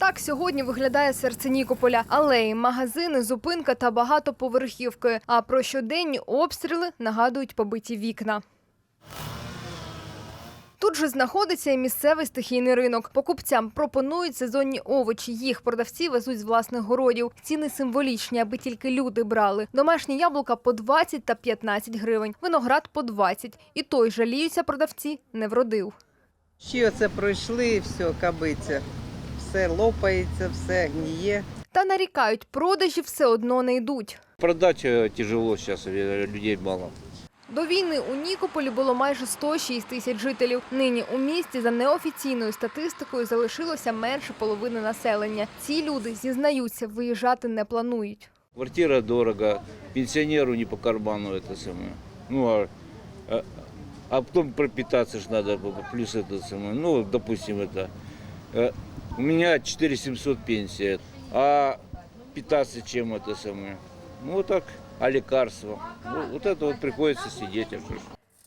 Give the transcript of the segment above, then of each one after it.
Так сьогодні виглядає серце Нікополя. Алеї, магазини, зупинка та багатоповерхівки. А про щоденні обстріли нагадують побиті вікна. Тут же знаходиться і місцевий стихійний ринок. Покупцям пропонують сезонні овочі. Їх продавці везуть з власних городів. Ціни символічні, аби тільки люди брали. Домашні яблука по 20 та 15 гривень, виноград по 20. І той жаліються продавці не вродив. Ще оце пройшли, все, кабиця Все лопається, все гніє. Та нарікають, продажі все одно не йдуть. Продать э, тяжело сейчас, э, людей мало. До війни у Нікополі було майже 106 тисяч жителів. Нині у місті за неофіційною статистикою залишилося менше половини населення. Ці люди зізнаються, виїжджати не планують. Квартира дорого, пенсионеру не по карману это самое. Ну, а, а, а потом пропитаться же надо, плюс это самое. Ну, допустим, это. э, У меня 4700 пенсия, а питаться чем это самое? Ну, вот так, а лекарства? Ну, вот это вот приходится сидеть. а что ж.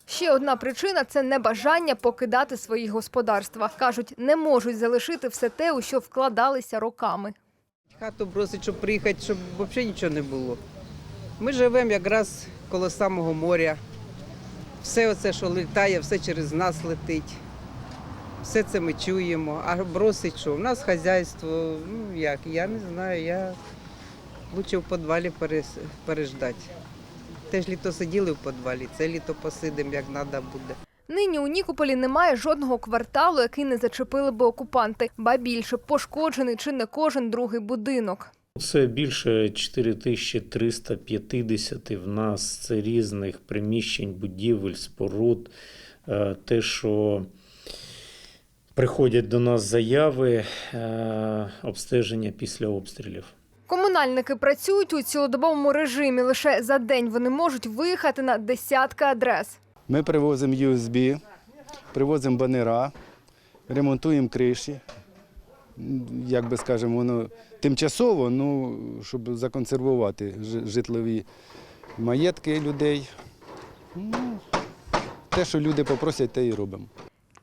Ще одна причина це небажання покидати свої господарства. кажуть, не можуть залишити все те, у що вкладалися роками. Хату бросить, щоб приїхати, щоб взагалі нічого не було. Ми живемо якраз коло самого моря. Все оце, що літає, все через нас летить. Все це ми чуємо. А бросить що? У нас хазяйство, ну як, я не знаю, я лучше в підвалі переждати. Теж літо сиділи в підвалі, це літо посидимо, як треба буде. Нині у Нікополі немає жодного кварталу, який не зачепили би окупанти. Ба більше пошкоджений чи не кожен другий будинок. Це більше 4350 в нас це різних приміщень, будівель, споруд. Е, Те, що приходять до нас заяви, е, обстеження після обстрілів. Комунальники працюють у цілодобовому режимі. Лише за день вони можуть виїхати на десятки адрес. Ми привозимо USB, привозимо банера, ремонтуємо криші. Як би скажемо, воно тимчасово, ну, щоб законсервувати житлові маєтки людей. Ну, те, що люди попросять, те і робимо.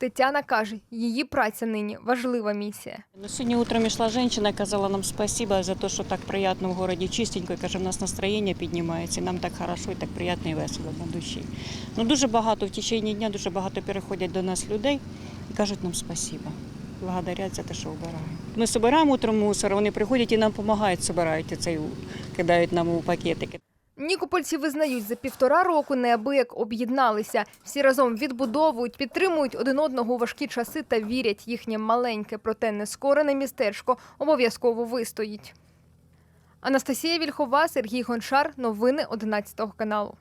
Тетяна каже, її праця нині важлива місія. Ну, Сьогодні утром йшла жінка, казала нам спасибо за те, що так приємно в городі чистенько. Каже, в нас настроєння піднімається, нам так хорошо і так приємно і весело на душі. Ну, дуже багато в течение дня, дуже багато переходять до нас людей і кажуть нам спасибо. Благодарять за те, що вбирають. Ми збираємо утром мусор, вони приходять і нам допомагають, збирають цей, кидають нам у пакетики. Нікопольці визнають, за півтора року неабияк об'єдналися. Всі разом відбудовують, підтримують один одного у важкі часи та вірять, їхнє маленьке, проте нескорене містечко обов'язково вистоїть. Анастасія Вільхова, Сергій Гончар. Новини 11 каналу.